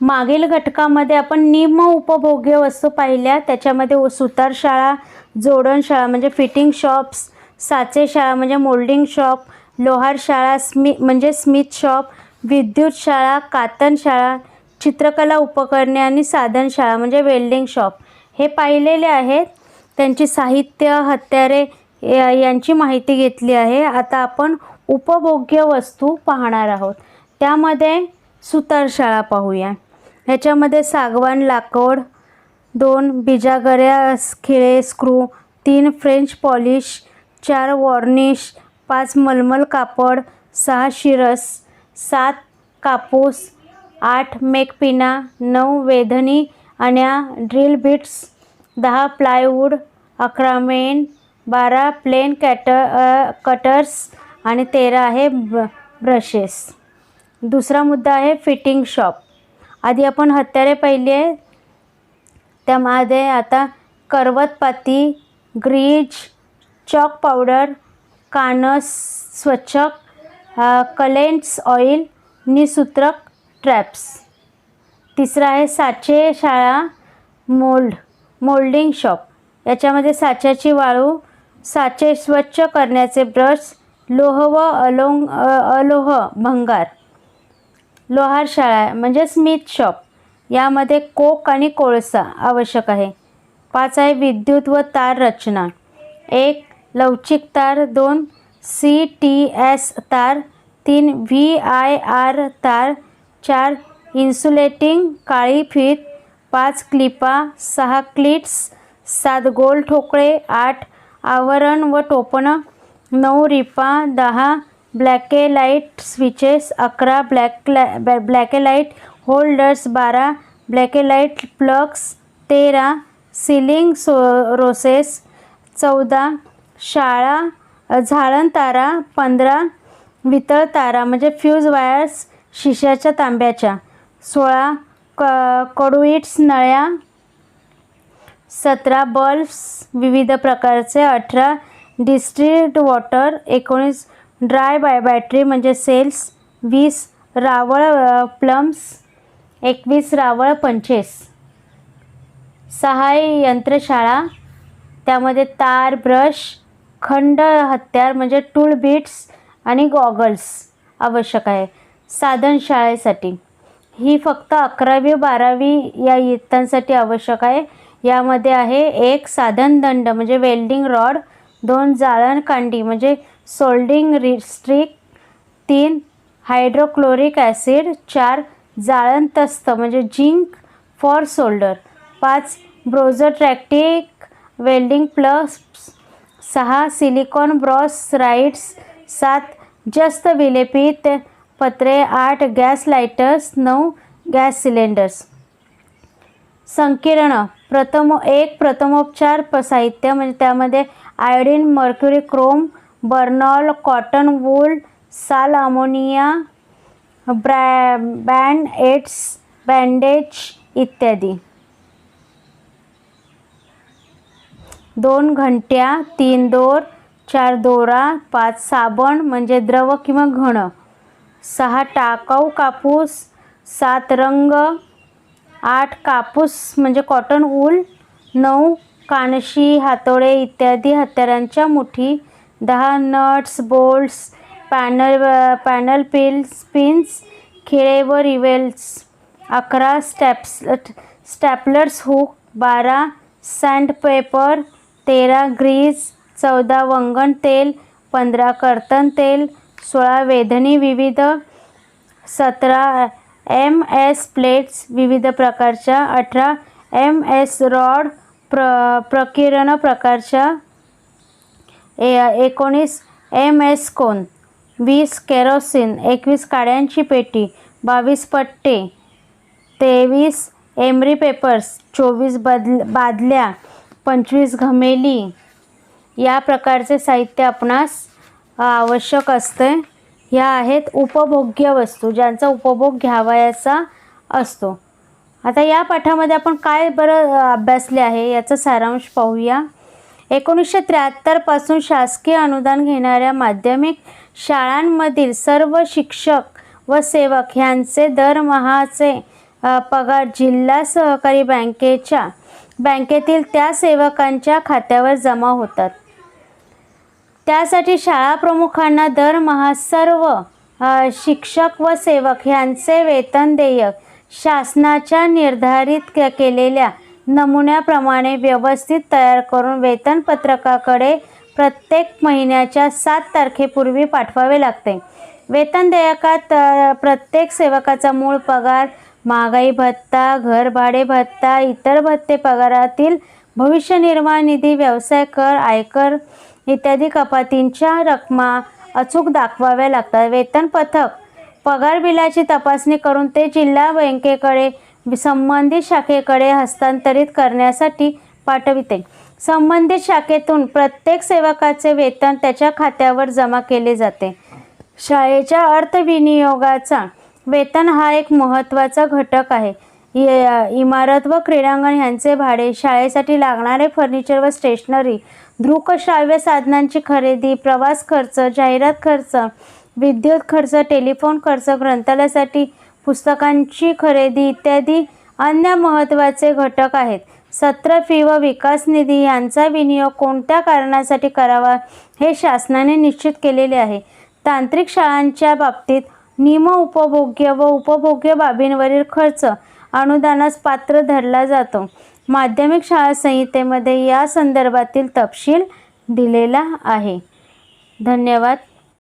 मागील घटकामध्ये आपण निम उपभोग्य वस्तू पाहिल्या. त्याच्यामध्ये सुतारशाळा जोडणशाळा म्हणजे फिटिंग शॉप्स साचे शाळा म्हणजे मोल्डिंग शॉप लोहार शाळा स्मि म्हणजे स्मिथ शॉप विद्युत शाळा कातन शाळा चित्रकला उपकरणे आणि साधन शाळा म्हणजे वेल्डिंग शॉप. हे पाहिलेले आहेत. त्यांची साहित्य हत्यारे या- यांची माहिती घेतली आहे. आता आपण उपभोग्य वस्तू पाहणार आहोत. त्यामध्ये सुतारशाळा पाहूया. ह्याच्यामध्ये सागवान लाकूड दोन बिजागऱ्या खिळे स्क्रू तीन फ्रेंच पॉलिश चार वॉर्निश पाच मलमल कापड सहा शिरस सात कापूस आठ मेकपिना नऊ वेधनी अन्या ड्रिल बिट्स दहा प्लायवूड अकरा मेन बारा प्लेन कॅट कटर्स आणि तेरा आहे ब्र ब्रशेस. दुसरा मुद्दा आहे फिटिंग शॉप. आधी आपण हत्यारे पाहिली आहे त्यामध्ये आता करवतपाती ग्रीज चॉक पावडर कानस स्वच्छक कलेंट्स ऑइल निसूत्रक ट्रॅप्स. तिसरा आहे साचे शाळा मोल्ड मोल्डिंग शॉप. याच्यामध्ये साच्याची वाळू साचे स्वच्छ करण्याचे ब्रश लोह व अलोंग अलोह भंगार. लोहार शाळा म्हणजे स्मिथ शॉप. यामध्ये कोक आणि कोळसा आवश्यक आहे. पाच आहे विद्युत व तार रचना. एक लवचिक तार. दोन सी टी एस तार. तीन व्ही आय आर तार. चार इन्सुलेटिंग काळी फीत. पाच क्लिपा. सहा क्लिट्स. सात गोल ठोकळे. आठ आवरण व टोपणं. नऊ रिपा. दहा ब्लॅकेलाईट स्विचेस अकरा ब्लॅक ब्लॅकेलाईट होल्डर्स बारा ब्लॅकेलाईट प्लग्स तेरा सिलिंग सो रोसेस चौदा शाळा झाळण तारा पंधरा वितळ तारा म्हणजे फ्यूज वायर्स शिशाच्या तांब्याच्या सोळा क कडुईट्स नळ्या सतरा बल्ब्स विविध प्रकारचे अठरा डिस्ट्रीट वॉटर एकोणीस ड्राय बाय बॅटरी म्हणजे सेल्स वीस रावळ प्लम्स एकवीस रावळ पंचेस. सहाय यंत्रशाळा त्यामध्ये तार ब्रश खंड हत्यार म्हणजे टूल बिट्स आणि गॉगल्स आवश्यक आहे. साधन शाळेसाठी. ही फक्त अकरावी बारावी या इयत्तांसाठी आवश्यक आहे. यामध्ये आहे एक साधन दंड म्हणजे वेल्डिंग रॉड दोन जाळणकांडी म्हणजे सोल्डिंग रिस्ट्रिक तीन हायड्रोक्लोरिक ॲसिड चार जाळण तस्त म्हणजे जिंक फॉर सोल्डर पाच ब्रोझोट्रॅक्टिक वेल्डिंग प्लस सहा सिलिकॉन ब्रॉस राईट्स सात जस्त विलेपित पत्रे आठ गॅस लायटर्स नऊ गॅस सिलेंडर्स. संकीर्ण प्रथम एक प्रथमोपचार प साहित्य म्हणजे त्यामध्ये iodine mercury chrome Burnol cotton wool साल अमोनिया ब्रॅ बँड एड्स बँडेज इत्यादी. दोन घंट्या तीन दोर चार दोरा पाच साबण म्हणजे द्रव किंवा घन सहा टाकाऊ कापूस सात रंग आठ कापूस म्हणजे कॉटन वूल नऊ कानशी हातोडे इत्यादी हत्यारांच्या मुठी दहा nuts bolts panel panel pills pins खिळे व रिवेल्स अकरा स्टॅप्स स्टॅपलर्स हुक बारा सँडपेपर तेरा ग्रीज चौदा वंगण तेल पंधरा कर्तन तेल सोळा वेधणी विविध सतरा एम एस प्लेट्स विविध प्रकारच्या अठरा एम एस रॉड प्र प्रकिरण प्रकारच्या ए एकोणीस एम एस कोन वीस केरोसिन एकवीस काड्यांची पेटी बावीस पट्टे तेवीस एमरी पेपर्स चोवीस बदल बादल्या पंचवीस घमेली. या प्रकारचे साहित्य आपणास आवश्यक असते. ह्या आहेत उपभोग्य वस्तू ज्यांचा उपभोग घ्यावयाचा असतो. आता या पाठामध्ये आपण काय बरं अभ्यासले आहे याचा सारांश पाहूया. एकोणीसशे त्र्याहत्तरपासून शासकीय अनुदान घेणाऱ्या माध्यमिक शाळांमधील सर्व शिक्षक व सेवक ह्यांचे दरमहाचे पगार जिल्हा सहकारी बँकेच्या बँकेतील त्या सेवकांच्या खात्यावर जमा होतात. त्यासाठी शाळा प्रमुखांना दरमहा सर्व शिक्षक व सेवक यांचे वेतन देयक शासनाच्या निर्धारित केलेल्या नमुन्याप्रमाणे व्यवस्थित तयार करून वेतनपत्रकाकडे प्रत्येक महिन्याच्या सात तारखेपूर्वी पाठवावे लागते. वेतन देयकात प्रत्येक सेवकाचा मूळ पगार महागाई भत्ता घरभाडे भत्ता इतर भत्ते पगारातील भविष्य निर्वाह निधी व्यवसाय कर आयकर इत्यादी कपातींच्या रकमा अचूक दाखवाव्या लागतात. वेतन पथक पगार बिलाची तपासणी करून ते जिल्हा बँकेकडे संबंधित शाखेकडे हस्तांतरित करण्यासाठी पाठविते. संबंधित शाखेतून प्रत्येक सेवकाचे वेतन त्याच्या खात्यावर जमा केले जाते. शाळेच्या अर्थविनियोगाचा वेतन हा एक महत्त्वाचा घटक आहे. इमारत व क्रीडांगण यांचे भाडे शाळेसाठी लागणारे फर्निचर व स्टेशनरी दृकश्राव्य साधनांची खरेदी प्रवास खर्च जाहिरात खर्च विद्युत खर्च टेलिफोन खर्च ग्रंथालयासाठी पुस्तकांची खरेदी इत्यादी अन्य महत्त्वाचे घटक आहेत. सत्र फी व विकास निधी यांचा विनियोग कोणत्या कारणासाठी करावा हे शासनाने निश्चित केलेले आहे. तांत्रिक शाळांच्या बाबतीत निम उपभोग्य व उपभोग्य बाबींवरील खर्च अनुदानास पात्र धरला जातो. माध्यमिक शाळा संहितेमध्ये या संदर्भातील तपशील दिलेला आहे. धन्यवाद.